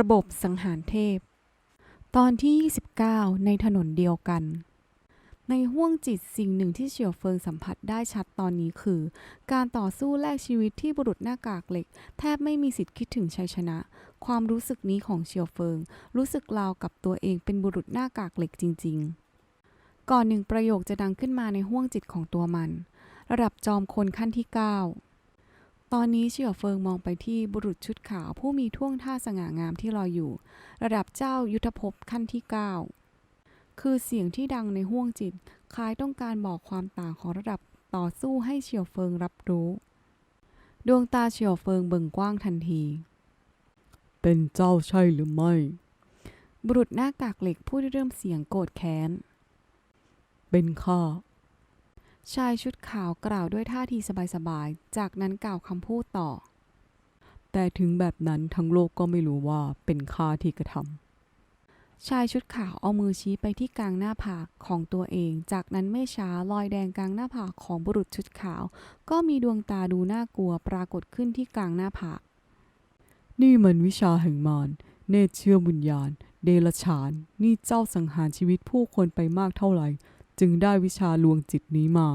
ระบบสังหารเทพ ตอนที่ 29 ในถนนเดียวกัน ในห้วงจิตสิ่งหนึ่งที่เฉียวเฟิงสัมผัสได้ชัดตอนนี้คือ การต่อสู้แลกชีวิตที่บุรุษหน้ากากเหล็ก แทบไม่มีสิทธิ์คิดถึงชัยชนะ ความรู้สึกนี้ของเฉียวเฟิง รู้สึกราวกับตัวเองเป็นบุรุษหน้ากากเหล็กจริง ๆ ก่อนหนึ่งประโยคจะดังขึ้นมาในห้วงจิตของตัวมัน ระดับจอมคนขั้นที่ 9 ตอนนี้เฉียวเฟิงมองไปที่บุรุษชุดขาวผู้มีท่วงท่าสง่างามที่รออยู่ ระดับเจ้ายุทธภพขั้นที่ 9 คือเสียงที่ดังในห้วงจิต คล้ายต้องการบอกความต่างของระดับต่อสู้ให้เฉียวเฟิงรับรู้ ดวงตาเฉียวเฟิงเบิ่งกว้างทันที เป็นเจ้าใช่หรือไม่ บุรุษหน้ากากเหล็กพูดด้วยเริ่มเสียงโกรธแค้น เป็นข้า ชายชุดขาวกล่าวด้วยท่าทีสบายๆ จากนั้นกล่าวคำพูดต่อ แต่ถึงแบบนั้นทั้งโลกก็ไม่รู้ว่าเป็นข้าที่กระทำชายชุดขาวเอามือชี้ไปที่กลางหน้าผากของตัวเอง จากนั้นไม่ช้ารอยแดงกลางหน้าผากของบุรุษชุดขาว ก็มีดวงตาดูน่ากลัวปรากฏขึ้นที่กลางหน้าผาก นี่มันวิชาแห่งมารเนตเชื่อมวิญญาณ เดลฉาน นี่เจ้าสังหารชีวิตผู้คนไปมากเท่าไหร่ จึงได้วิชาลวงจิตนี้มา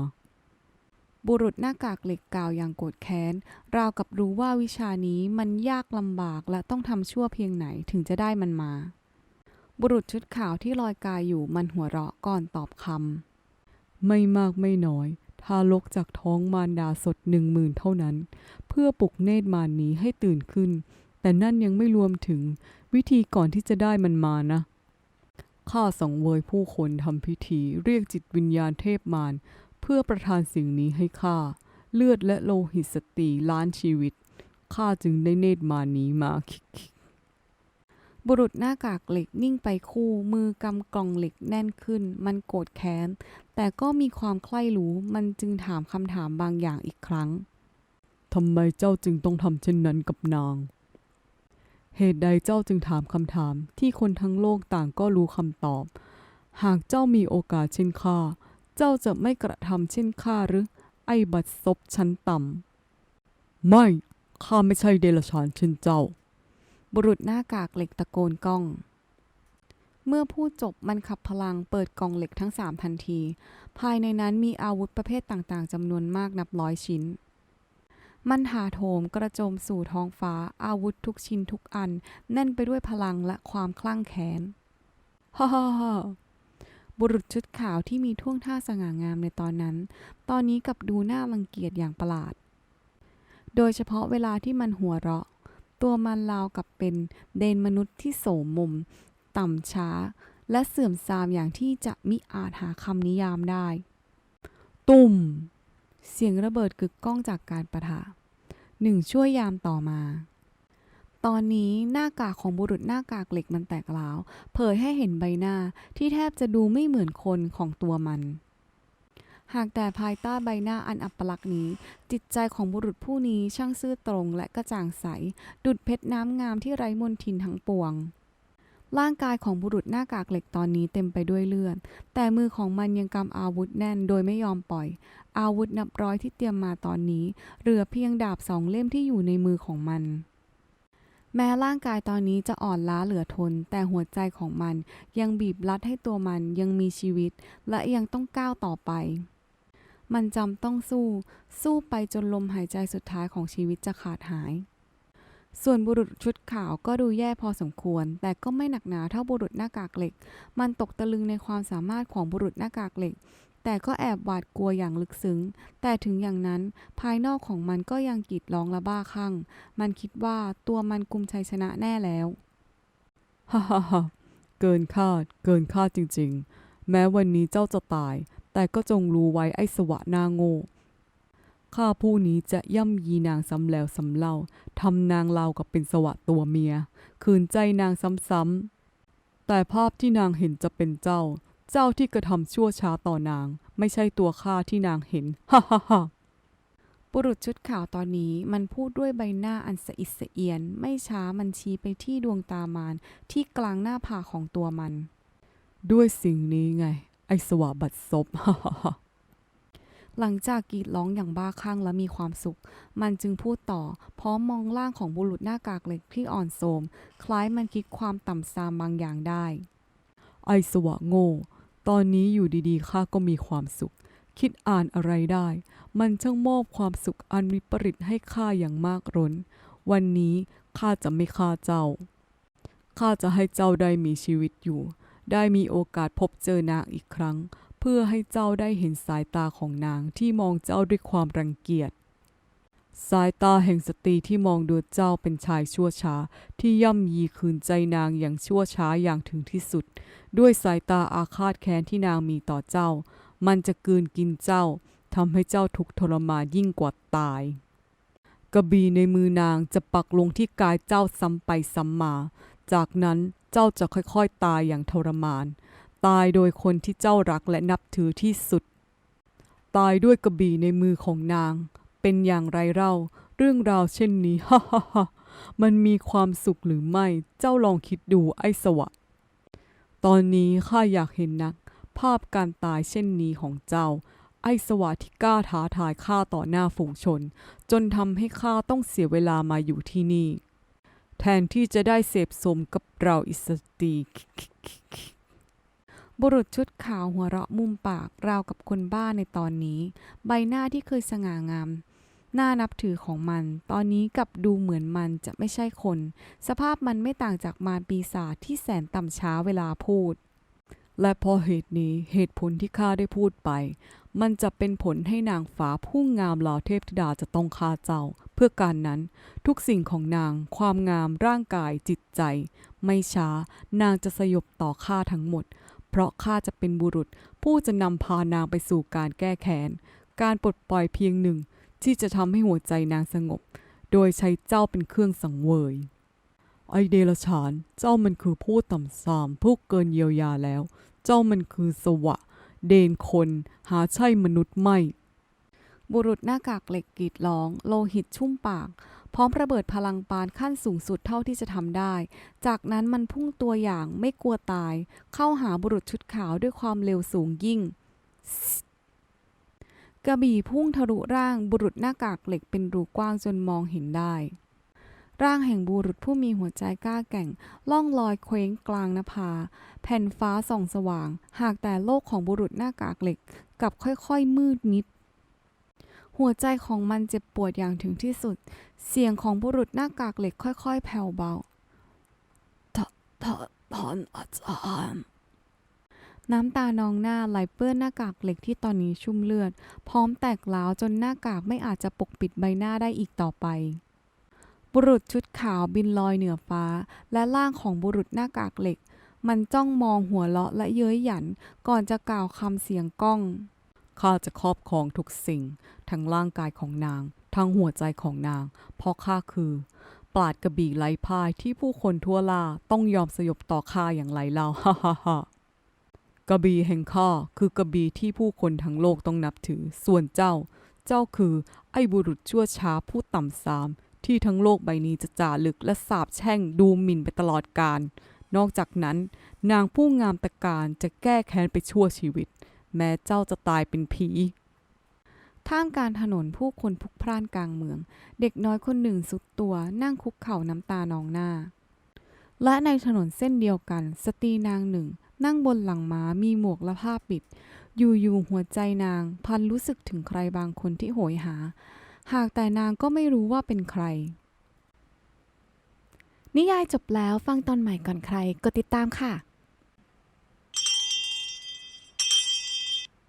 บุรุษหน้ากากเหล็กกล่าวอย่างโกรธแค้น ราวกับรู้ว่าวิชานี้มันยากลำบากและต้องทำชั่วเพียงไหนถึงจะได้มันมา บุรุษชุดขาวที่ลอยกายอยู่มันหัวเราะก่อนตอบคำไม่มากไม่น้อยทารกจากท้องมารดาสดหนึ่งหมื่นเท่านั้น เพื่อปลุกเนตรมารนี้ให้ตื่นขึ้น แต่นั่นยังไม่รวมถึงวิธีก่อนที่จะได้มันมานะ ข้าสังเวยผู้คนทำพิธีเรียกจิตวิญญาณเทพมารเพื่อประทานสิ่งนี้ให้ข้า เลือดและโลหิตสตรีล้านชีวิตข้าจึงได้เนตรมานี้มาคิกบุรุษหน้ากากเหล็กนิ่งไปคู่มือกำกล่องเหล็กแน่นขึ้น มันโกรธแค้น แต่ก็มีความใคร่รู้มันจึงถามคำถามบางอย่างอีกครั้งทำไมเจ้าจึงต้องทำเช่นนั้นกับนาง เหตุใดเจ้าจึงถามคำถามที่คนทั้งโลกต่างก็รู้คำตอบ หากเจ้ามีโอกาสเช่นข้า เจ้าจะไม่กระทำเช่นข้าหรือ ไอ้บัดซบชั้นต่ำ ไม่ ข้าไม่ใช่เดรัจฉานเช่นเจ้า บุรุษหน้ากากเหล็กตะโกนก้อง เมื่อพูดจบมันขับพลังเปิดกล่องเหล็กทั้งสามทันที ภายในนั้นมีอาวุธประเภทต่างๆจำนวนมากนับร้อยชิ้น มันถาโถมกระโจมสู่ท้องฟ้าอาวุธทุกชิ้นทุกอัน แน่นไปด้วยพลังและความคลั่งแค้นฮ่าฮ่าฮ่าบุรุษชุดขาวที่มีท่วงท่าสง่างามในตอนนั้น ตอนนี้กับดูน่ารังเกียจอย่างประหลาด โดยเฉพาะเวลาที่มันหัวเราะ ตัวมันราวกับเป็นเดนมนุษย์ที่โสมมมต่ำช้า และเสื่อมทรามอย่างที่จะมิอาจหาคำนิยามได้ ตุ่ม สียงระเบิดกึกก้องจากการประทะหนึ่งช่วยยามต่อมา ตอนนี้หน้ากากของบุรุษหน้ากากเหล็กมันแตกร้าว เผยให้เห็นใบหน้าที่แทบจะดูไม่เหมือนคนของตัวมัน หากแต่ภายใต้ใบหน้าอันอัปลักษณ์นี้ จิตใจของบุรุษผู้นี้ช่างซื่อตรงและกระจ่างใส ดุดเพชรน้ำงามที่ไร้มนทินทั้งปวง ร่างกายของบุรุษหน้ากากเหล็กตอนนี้เต็มไปด้วยเลือด แต่มือของมันยังกำอาวุธแน่นโดยไม่ยอมปล่อย อาวุธนับร้อยที่เตรียมมาตอนนี้ เหลือเพียงดาบสองเล่มที่อยู่ในมือของมัน แม้ร่างกายตอนนี้จะอ่อนล้าเหลือทน แต่หัวใจของมันยังบีบรัดให้ตัวมันยังมีชีวิต และยังต้องก้าวต่อไปมันจำต้องสู้ สู้ไปจนลมหายใจสุดท้ายของชีวิตจะขาดหาย ส่วนบุรุษชุดขาวก็ดูแย่พอสมควร แต่ก็ไม่หนักหนาเท่าบุรุษหน้ากากเหล็ก มันตกตะลึงในความสามารถของบุรุษหน้ากากเหล็ก แต่ก็แอบหวาดกลัวอย่างลึกซึ้ง แต่ถึงอย่างนั้นภายนอกของมันก็ยังกรีดร้องและบ้าคลั่ง มันคิดว่าตัวมันกุมชัยชนะแน่แล้วฮ่าฮ่าฮ่าเกินคาด เกินคาดจริงๆ แม้วันนี้เจ้าจะตาย แต่ก็จงรู้ไว้ไอ้สวะหน้าโง่ ข้าผู้นี้จะย่ำยีนางซ้ำแล้วซ้ำเล่าทำนางเราวกับเป็นสวะตัวเมีย คืนใจนางซ้ำๆ แต่ภาพที่นางเห็นจะเป็นเจ้า เจ้าที่กระทำชั่วช้าต่อนาง ไม่ใช่ตัวข้าที่นางเห็น ฮ่าฮ่าฮ่าบุรุษชุดขาวตอนนี้มันพูดด้วยใบหน้าอันสะอิดสะเอียน ไม่ช้ามันชี้ไปที่ดวงตามารที่กลางหน้าผากของตัวมัน ด้วยสิ่งนี้ไง ไอ้สวะบัดซบฮ่าฮ่าฮ่า หลังจากกรีดร้องอย่างบ้าคลั่งและมีความสุข มันจึงพูดต่อ พร้อมมองร่างของบุรุษหน้ากากเหล็กที่อ่อนโทมคล้ายมันคิดความต่ำซามบางอย่างได้ ไอสวะโง่ ตอนนี้อยู่ดีๆข้าก็มีความสุข คิดอ่านอะไรได้ มันช่างมอบความสุขอันวิปริตให้ข้าอย่างมากร้น วันนี้ข้าจะไม่ฆ่าเจ้าข้าจะให้เจ้าได้มีชีวิตอยู่ ได้มีโอกาสพบเจอนางอีกครั้ง เพื่อให้เจ้าได้เห็นสายตาของนางที่มองเจ้าด้วยความรังเกียจ สายตาแห่งสตรีที่มองดูเจ้าเป็นชายชั่วช้า ที่ย่ำยีคืนใจนางอย่างชั่วช้าอย่างถึงที่สุด ด้วยสายตาอาฆาตแค้นที่นางมีต่อเจ้า มันจะกืนกินเจ้าทำให้เจ้าทุกข์ทรมานยิ่งกว่าตายกระบี่ในมือนางจะปักลงที่กายเจ้าซ้ำไปซ้ำมา จากนั้นเจ้าจะค่อยๆตายอย่างทรมาน ตายโดยคนที่เจ้ารักและนับถือที่สุด ตายด้วยกระบี่ในมือของนาง เป็นอย่างไรเล่า เรื่องราวเช่นนี้ฮ่าฮ่าฮ่ามันมีความสุขหรือไม่ เจ้าลองคิดดูไอ้สวะ ตอนนี้ข้าอยากเห็นนัก ภาพการตายเช่นนี้ของเจ้า ไอ้สวะที่กล้าท้าทายข้าต่อหน้าฝูงชน จนทำให้ข้าต้องเสียเวลามาอยู่ที่นี่ แทนที่จะได้เสพสมกับเราอิสตี บุรุษชุดขาวหัวเราะมุมปากราวกับคนบ้าในตอนนี้ ใบหน้าที่เคยสง่างามน่านับถือของมัน ตอนนี้กลับดูเหมือนมันจะไม่ใช่คน สภาพมันไม่ต่างจากมารปีศาจที่แสนต่ำช้าเวลาพูด และพราะเหตุนี้เหตุผลที่ข้าได้พูดไป มันจะเป็นผลให้นางฟ้าผู้งามเหล่าเทพธิดาจะต้องฆ่าเจ้า เพื่อการนั้นทุกสิ่งของนาง ความงามร่างกายจิตใจ ไม่ช้านางจะสยบต่อข้าทั้งหมด เพราะข้าจะเป็นบุรุษผู้จะนำพานางไปสู่การแก้แค้น การปลดปล่อยเพียงหนึ่งที่จะทำให้หัวใจนางสงบ โดยใช้เจ้าเป็นเครื่องสังเวย ไอเดลฉาน เจ้ามันคือผู้ต่ำทรามผู้เกินเยียวยาแล้ว เจ้ามันคือสวะ เดนคนหาใช่มนุษย์ไม่ บุรุษหน้ากากเหล็กกรีดร้อง โลหิตชุ่มปาก พร้อมระเบิดพลังปานขั้นสูงสุดเท่าที่จะทำได้ จากนั้นมันพุ่งตัวอย่างไม่กลัวตาย เข้าหาบุรุษชุดขาวด้วยความเร็วสูงยิ่ง กระบี่พุ่งทะลุร่างบุรุษหน้ากากเหล็กเป็นรูกว้างจนมองเห็นได้ร่างแห่งบุรุษผู้มีหัวใจกล้าแกร่ง ล่องลอยเคว้งกลางนภา แผ่นฟ้าส่องสว่าง หากแต่โลกของบุรุษหน้ากากเหล็กกลับค่อยๆมืดมิด หัวใจของมันเจ็บปวดอย่างถึงที่สุด เสียงของบุรุษหน้ากากเหล็กค่อย ๆ แผ่วเบาท่านอาจารย์น้ำตานองหน้าไหลเปื้อนหน้ากากเหล็กที่ตอนนี้ชุ่มเลือด พร้อมแตกร้าวจนหน้ากากไม่อาจจะปกปิดใบหน้าได้อีกต่อไป บุรุษชุดขาวบินลอยเหนือฟ้า และร่างของบุรุษหน้ากากเหล็ก มันจ้องมองหัวเราะและเย้ยหยันก่อนจะกล่าวคำเสียงก้อง ข้าจะครอบครองทุกสิ่ง ทั้งร่างกายของนาง ทั้งหัวใจของนาง เพราะข้าคือปราดกระบี่ไร้พ่ายที่ผู้คนทั่วลาต้องยอมสยบต่อข้าอย่างไรเล่าฮ่าฮ่าฮ่ากระบี่แห่งข้าคือกระบี่ที่ผู้คนทั้งโลกต้องนับถือ ส่วนเจ้า เจ้าคือไอ้บุรุษชั่วช้าผู้ต่ำทราม ที่ทั้งโลกใบนี้จะจ่าลึกและสาบแช่งดูหมิ่นไปตลอดกาลนอกจากนั้น นางผู้งามตะการจะแก้แค้นไปชั่วชีวิต แม้เจ้าจะตายเป็นผีท่ามกลารถนนผู้คนพลุกพล่านกลางเมือง เด็กน้อยคนหนึ่งสุดตัวนั่งคุกเข่าน้ำตานองหน้า และในถนนเส้นเดียวกัน สตรีนางหนึ่ง นั่งบนหลังม้ามีหมวกและผ้าปิด อยู่ๆหัวใจนาง พันรู้สึกถึงใครบางคนที่โหยหา หากแต่นางก็ไม่รู้ว่าเป็นใคร นิยายจบแล้วฟังตอนใหม่ก่อนใครกดติดตามค่ะ